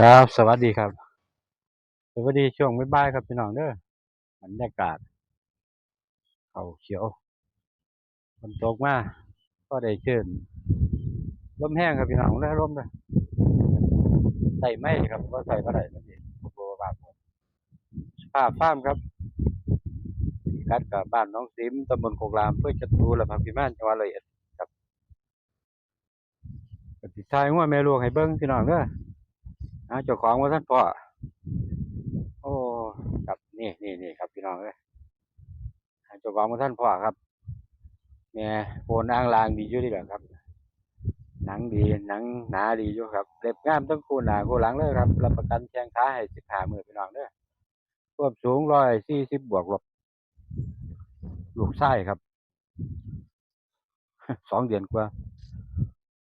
ครับ สวัสดีครับ สวัสดีช่วงบ่ายครับพี่น้องเด้อบรรยากาศเขาเขียวฝนตกมาก็ได้เชิญลมแห้งครับพี่น้องแล้วลมเลยใส่ไม่ครับว่าใส่ก็ได้นั่นเองโบราณภาพฟ้ามครับพิกัดกับบ้านน้องซิมตำบลโคกรามเพื่อจะตูและพักพิมานจังหวัดร้อยเอ็ดครับติทายงัวแม่ลูกให้เบิ้งพี่น้องเด้อ หาเจ้าของว่าท่านพ่อ โอ้ครับนี่นี่นี่ครับพี่น้องเอ้ยเจ้าของว่าท่านพ่อครับแม่ยโคนอ่างลางดีอยู่ดีแหละครับ หนังดีหนังหนาดีอยู่ครับเล็บงามทั้งคู่หนาคู่หลังเลยครับรับประกันแข้งขาให้สิบห้ามือพี่น้องเด้อควบสูงร้อยสี่สิบบวกลบลูกไส้ครับสองเดือนกว่า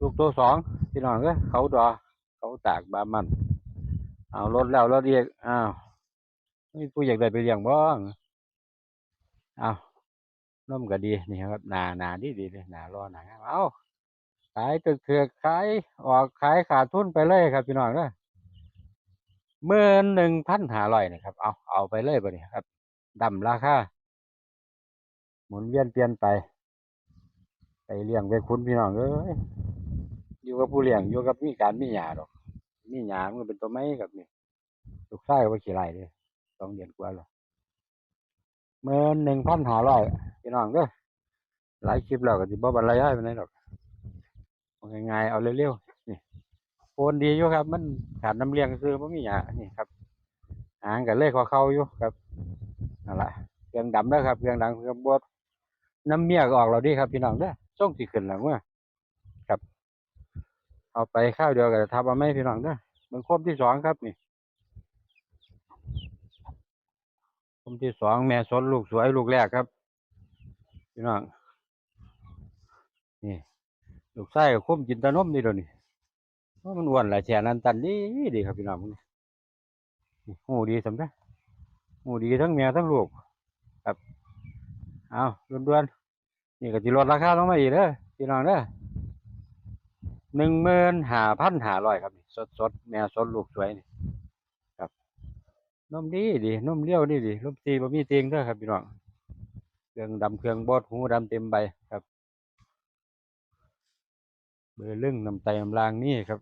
ลูกตัวสองพี่น้องเอ้ยเขาดอ เขาตากบามัน เอารถแล้วรถเรียกอ้าวมีผู้อยากได้ไปเลี้ยงบ้างเอาน้มก็ดีนี่ครับหนาหนาดีดีเลยหนารอหนางามเอาขายตึกเถือกขายออกขายขาดทุนไปเลยครับพี่น้องเด้อหมื่นหนึ่งพันหาร้อยนะครับ เอาเอาไปเลยบ่เนี่ยครับดำราคาหมุนเวียนเปลี่ยนไป ไปเลี้ยงไปคุณพี่น้องเอ้ยอยู่กับผู้เลี้ยงอยู่กับมีการมีหยาดอก มีหยามันก็เป็นตัวไม้กับนี่ลูกไส้ก็บ่ขี้ไรเลยสองเดือนกว่าแล้วเมื่อหนึ่งพันห้าร้อยพี่น้องเด้อหลายคลิปแล้วก็สิบ่บรรยายไปไหนใดดอกง่ายๆเอาเร็วๆนี่โอนดีอยู่ครับ มันขาดน้ำเลี้ยงคือบ่มีหยานี่ครับหางกันเลยกว่าเข้าอยู่ครับนั่นแหละเครื่องดำเด้อครับเครื่องดังเครื่องบดน้ำเมียก็ออกเราดีครับพี่น้องเด้อส่งสิขึ้นแล้วเมื่อครับ เอาไปข้าวเดียวกับทับเอาไม่พี่น้องเด้อมันคมที่สองครับนี่คมที่สองแม่สนลูกสวยลูกแรกครับ พี่น้องนี่ลูกไส้กับคมกินตะนมนี่เดี๋ยวนี้ว่ามันอ้วนหลายแฉนันตันดีดีครับพี่น้องมึงนี่หูดีสำคัญหูดีทั้งแม่ทั้งลูกครับเอาด่วนๆนี่ก็จะลดราคาลงมาอีกเด้อพี่น้องเด้อ หนึ่งหมื่นห้าพันห้าร้อยครับนี่สดแม่สดลูกสวยนี่ครับนมดีดีนมเลี้ยวดีดีนมตีบะมีเตียงด้อครับพี่น้องเครื่องดำเครื่องบดหูดำเต็มใบครับ เบอร์ลึ่งน้ำไตน้ำลางนี่ครับ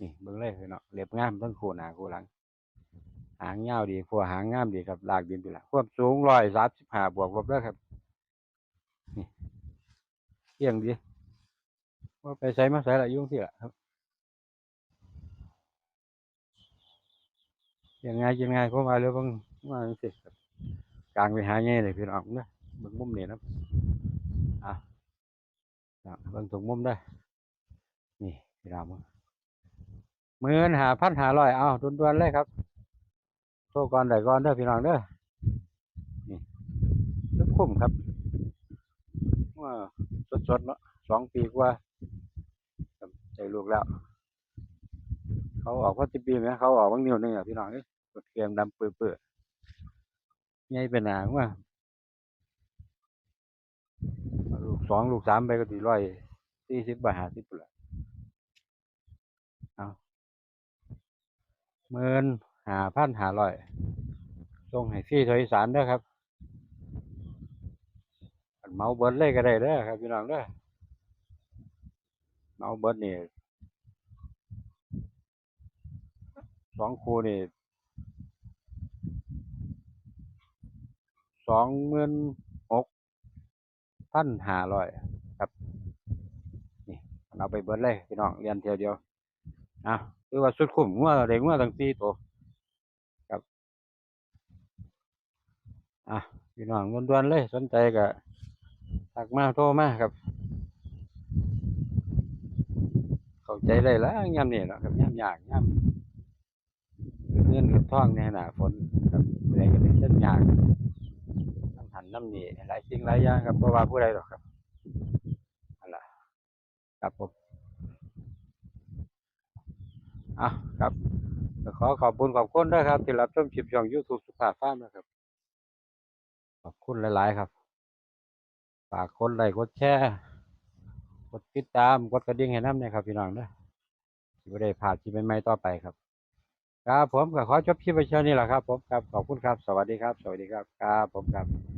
นี่เบิ่งเลยพี่น้องเล็บงามทั้งคู่หน้าคู่หลัง หางยาวดีขัวหางงามดีครับลากดินไปละความสูงร้อยสามสิบห้าบวกลบเด้อครับนี่เที่ยงดี ว่าไปใช้มาใส่ละยุ่งที่ละครับยังไงยังไงเขามาเร็วเบิ่งมาสิครับกลางไปหาแง่เลยพี่น้องเด้อเบิ่งมุมนี่นะอะครับเบิ่งตรงมุมได้ นี่พี่น้องมึงหมื่นหาพันหาร้อยเอาด่วนๆเลยครับโทรก่อนได้ก่อนเด้อพี่น้องเด้อนี่คุ้มคุ้มครับว่าสดๆเนาะสองปีกว่า ได้ลูกแล้ว เขาออกว่าสิบปีไหมเขาออกบางนิ้วหนึงอะพี่น้องเอ้ยรถเกียงดำเปื่อยๆใหญ่เป็นหางว่าลูกสองลูกสามไปก็สี่ร้อยสี่สิบบาทห้าสิบละเอาหมื่นหาพันหาร้อยส่งให้ฟรีโดยสารเด้อครับเมาเบิดเลยก็ได้เด้อครับพี่น้องเด้อ เหมาเบิดนี่สองคู่นี่สองหมื่นหกพันห้าร้อยครับ นี่เอาไปเบิดเลยพี่น้องเรียนเทียวเดียวอะคือว่าสุดคุ้มงัวเด็กงัวทั้งสี่ตัวครับอะพี่น้องด่วนๆเลยสนใจก็ทักมาโทรมาครับ เข้าใจได้แล้วยามนี้เนาะครับยามยากยามเงินกับทองในหน้าฝนครับอะไรก็เป็นเส้นยากน้ำหันน้ำหนีหลายสิ่งหลายอย่างครับเพราะว่าผู้ใดหรอกครับนั่นละครับผมอะครับขอขอบคุณขอบคุณด้วยครับ ที่รับชมคลิปช่อง YouTube สุภาพฟ้ามนะครับ ขอบคุณหลาย ๆ ครับ ฝากกดไลค์กดแชร์ ดติดตาม กดกระดิ่งให้น้ำเนี่ยครับพี่น้องเด้อสิบ่ได้ผ่าที่เปใหม่ๆต่อไปครับ ครับผมก็ขอจบคลิปไว้เช่านี้แหละครับ ผมครับขอบคุณครับ สวัสดีครับ สวัสดีครับครับผมครับ